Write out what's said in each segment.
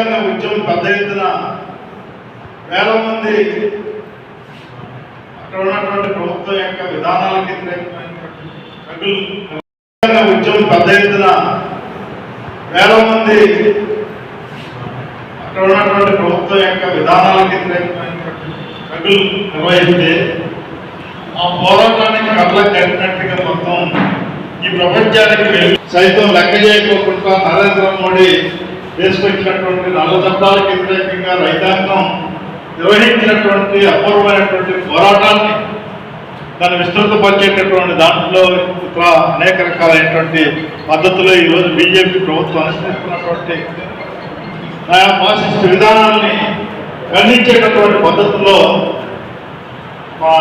ఉద్యమం పెద్ద ఎత్తున వేల మంది అక్కడ ఉన్నటువంటి ప్రభుత్వం యొక్క విధానాలకి వ్యతిరేకమైనటువంటి ఉద్యమం పెద్ద ఎత్తున వేల మంది అక్కడ ఉన్నటువంటి ప్రభుత్వం యొక్క విధానాలకి వ్యతిరేకమైనటువంటి ప్రజలు నిర్వహిస్తే ఆ పోరాటానికి కళ్ళ కట్టినట్టుగా మొత్తం ఈ ప్రపంచానికి సైతం లెక్క చేయకోకుండా నరేంద్ర మోడీ చేసుకొచ్చినటువంటి నల్ల వ్యతిరేకంగా రైతాంగం నిర్వహించినటువంటి అపూర్వమైనటువంటి పోరాటాన్ని దాన్ని విస్తృతపరిచేటటువంటి దాంట్లో ఇతర అనేక రకాలైనటువంటి పద్ధతులు ఈరోజు బీజేపీ ప్రభుత్వం అనుసరిస్తున్నటువంటి ఆయా ఫాసిస్ట్ విధానాన్ని ఖండించేటటువంటి పద్ధతుల్లో మా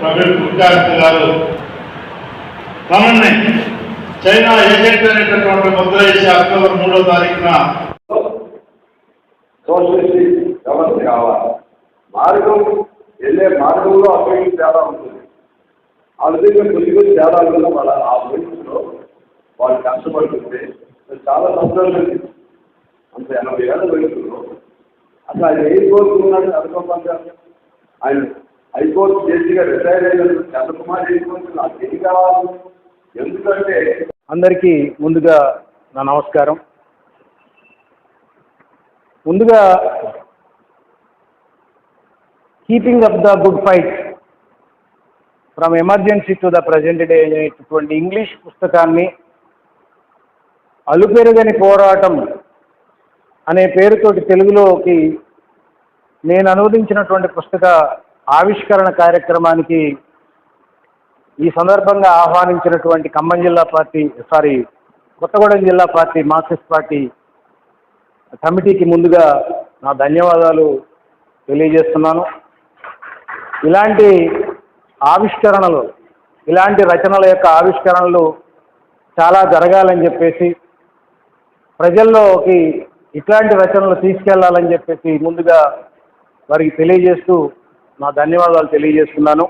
ప్రవీణ్ గుర్గార్తి గారు తనని చైనా ఏజెంట్ అనేటటువంటి ముద్ర వేసి అక్టోబర్ మూడో తారీఖున సోషలిస్ట్ వ్యవస్థ కావాలి. మార్గం వెళ్ళే మార్గంలో అభివృద్ధి తేడా ఉంటుంది. ఆ విధంగా కొద్ది కొద్ది తేడాలు వాళ్ళ ఆ వయసులో వాళ్ళు కష్టపడుతుంటే చాలా సంతోషం అంత ఎనభై ఏళ్ళ వయసులో అసలు ఆయన ఏం కోరుకున్నాడు అనుకోకుండా ఆయన హైకోర్టు జడ్జిగా రిటైర్ అయిన చంద్రకుమార్ ఏం కోరుకున్నాడు నాకు ఏం కావాలి? ఎందుకంటే అందరికీ ముందుగా నా నమస్కారం. ముందుగా keeping up the good fight from emergency to the present day అనేటటువంటి ఇంగ్లీష్ పుస్తకాన్ని అలుపెరుగని పోరాటం అనే పేరుతోటి తెలుగులోకి నేను అనువదించినటువంటి పుస్తక ఆవిష్కరణ కార్యక్రమానికి ఈ సందర్భంగా ఆహ్వానించినటువంటి ఖమ్మం జిల్లా పార్టీ సారీ కొత్తగూడెం జిల్లా పార్టీ మార్క్సిస్ట్ పార్టీ కమిటీకి ముందుగా నా ధన్యవాదాలు తెలియజేస్తున్నాను. ఇలాంటి ఆవిష్కరణలు ఇలాంటి రచనల యొక్క ఆవిష్కరణలు చాలా జరగాలని చెప్పేసి ప్రజల్లోకి ఇట్లాంటి రచనలు తీసుకెళ్ళాలని చెప్పేసి ముందుగా వారికి తెలియజేస్తూ నా ధన్యవాదాలు తెలియజేస్తున్నాను.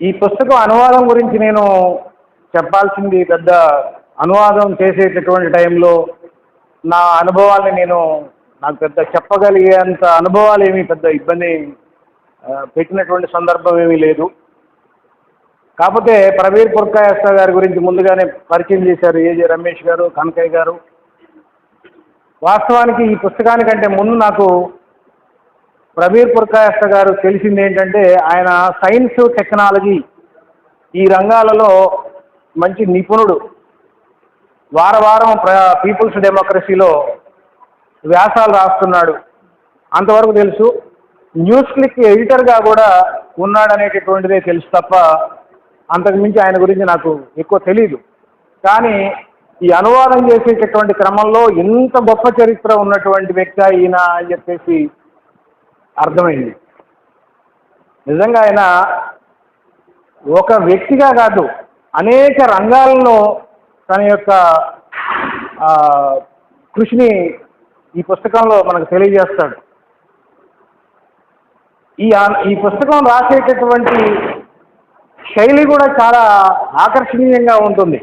ఈ పుస్తకం అనువాదం గురించి నేను చెప్పాల్సింది పెద్ద అనువాదం చేసేటటువంటి టైంలో నా అనుభవాల్ని నేను నాకు పెద్ద చెప్పగలిగేంత అనుభవాలు ఏమీ పెద్ద ఇబ్బంది పెట్టినటువంటి సందర్భం ఏమీ లేదు. కాకపోతే ప్రవీర్ పుర్కాయస్త గారి గురించి ముందుగానే పరిచయం చేశారు ఏజే రమేష్ గారు కనకయ్య గారు. వాస్తవానికి ఈ పుస్తకానికంటే ముందు నాకు ప్రవీర్ పుర్కాయస్త గారు తెలిసింది ఏంటంటే ఆయన సైన్స్ టెక్నాలజీ ఈ రంగాలలో మంచి నిపుణుడు. వార వారం పీపుల్స్ డెమోక్రసీలో వ్యాసాలు రాస్తున్నాడు. అంతవరకు తెలుసు. న్యూస్ క్లిక్ ఎడిటర్గా కూడా ఉన్నాడనేటటువంటిదే తెలుసు తప్ప అంతకుమించి ఆయన గురించి నాకు ఎక్కువ తెలియదు కానీ ఈ అనువాదం చేసేటటువంటి క్రమంలో ఎంత గొప్ప చరిత్ర ఉన్నటువంటి వ్యక్తి ఈయన అని చెప్పేసి అర్థమైంది. నిజంగా ఆయన ఒక వ్యక్తిగా కాదు అనేక రంగాల్లో తన యొక్క కృషిని ఈ పుస్తకంలో మనకు తెలియజేస్తాడు. ఈ ఈ పుస్తకం రాసేటటువంటి శైలి కూడా చాలా ఆకర్షణీయంగా ఉంటుంది.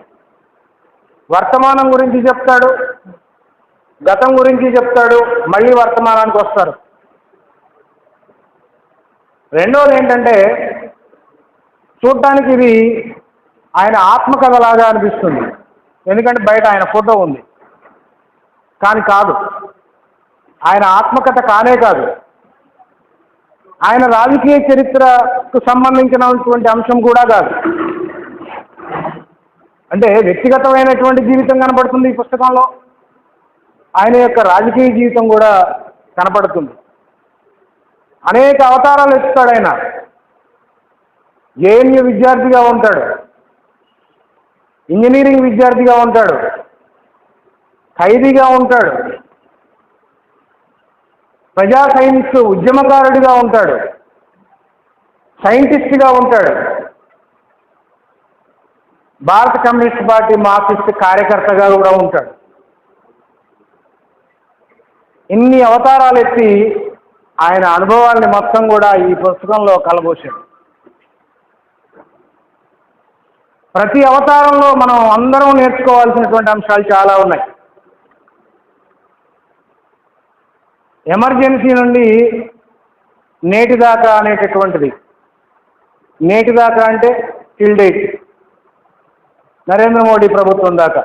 వర్తమానం గురించి చెప్తాడు గతం గురించి చెప్తాడు మళ్ళీ వర్తమానానికి వస్తారు. రెండోది ఏంటంటే చూడటానికి ఇది ఆయన ఆత్మకథలాగా అనిపిస్తుంది. ఎందుకంటే బయట ఆయన ఫోటో ఉంది. కానీ కాదు. ఆయన ఆత్మకథ కానే కాదు. ఆయన రాజకీయ చరిత్రకు సంబంధించినటువంటి అంశం కూడా కాదు. అంటే వ్యక్తిగతమైనటువంటి జీవితం కనపడుతుంది ఈ పుస్తకంలో. ఆయన యొక్క రాజకీయ జీవితం కూడా కనపడుతుంది. అనేక అవతారాలు ఎత్తుతాడు ఆయన. జేఎన్యు విద్యార్థిగా ఉంటాడు. ఇంజనీరింగ్ విద్యార్థిగా ఉంటాడు. ఖైదీగా ఉంటాడు. ప్రజా సైన్స్ ఉద్యమకారుడిగా ఉంటాడు. సైంటిస్ట్గా ఉంటాడు. భారత కమ్యూనిస్ట్ పార్టీ మార్క్సిస్ట్ కార్యకర్తగా కూడా ఉంటాడు. ఇన్ని అవతారాలు ఎత్తి ఆయన అనుభవాల్ని మొత్తం కూడా ఈ పుస్తకంలో కలబోశాడు. ప్రతి అవతారంలో మనం అందరం నేర్చుకోవాల్సినటువంటి అంశాలు చాలా ఉన్నాయి. ఎమర్జెన్సీ నుండి నేటిదాకా అనేటటువంటిది. నేటిదాకా అంటే టిల్ డేట్. నరేంద్ర మోడీ ప్రభుత్వం దాకా.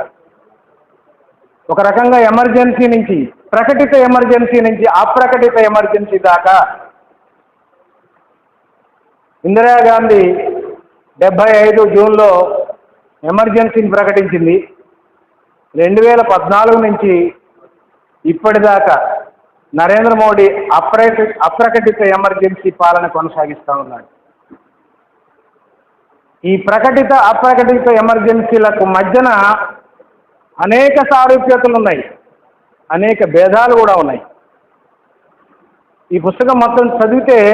ఒక రకంగా ఎమర్జెన్సీ నుంచి ప్రకటిత ఎమర్జెన్సీ నుంచి అప్రకటిత ఎమర్జెన్సీ దాకా ఇందిరాగాంధీ డెబ్భై ఐదు జూన్లో ఎమర్జెన్సీని ప్రకటించింది. రెండు వేల పద్నాలుగు నుంచి ఇప్పటిదాకా నరేంద్ర మోడీ అప్రకటి అప్రకటిత ఎమర్జెన్సీ పాలన కొనసాగిస్తూ ఉన్నాడు. ఈ ప్రకటిత అప్రకటిత ఎమర్జెన్సీలకు మధ్యన అనేక సారూప్యతలు ఉన్నాయి. అనేక భేదాలు కూడా ఉన్నాయి. ఈ పుస్తకం మొత్తం చదివితే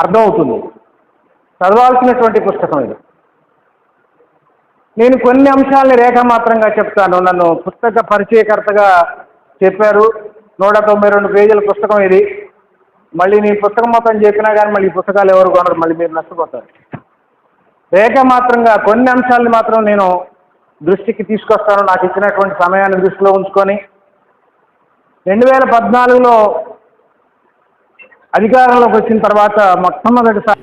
అర్థమవుతుంది. చదవాల్సినటువంటి పుస్తకం ఇది. నేను కొన్ని అంశాలని రేఖామాత్రంగా చెప్తాను. నన్ను పుస్తక పరిచయకర్తగా చెప్పారు. నూట తొంభై రెండు పేజీల పుస్తకం ఇది. మళ్ళీ నేను పుస్తకం మొత్తం చెప్పినా కానీ మళ్ళీ ఈ పుస్తకాలు ఎవరు కొనరు. మళ్ళీ మీరు నష్టపోతారు. రేఖామాత్రంగా కొన్ని అంశాలని మాత్రం నేను దృష్టికి తీసుకొస్తాను. నాకు ఇచ్చినటువంటి సమయాన్ని దృష్టిలో ఉంచుకొని రెండు వేల పద్నాలుగులో అధికారంలోకి వచ్చిన తర్వాత మొట్టమొదటిసారి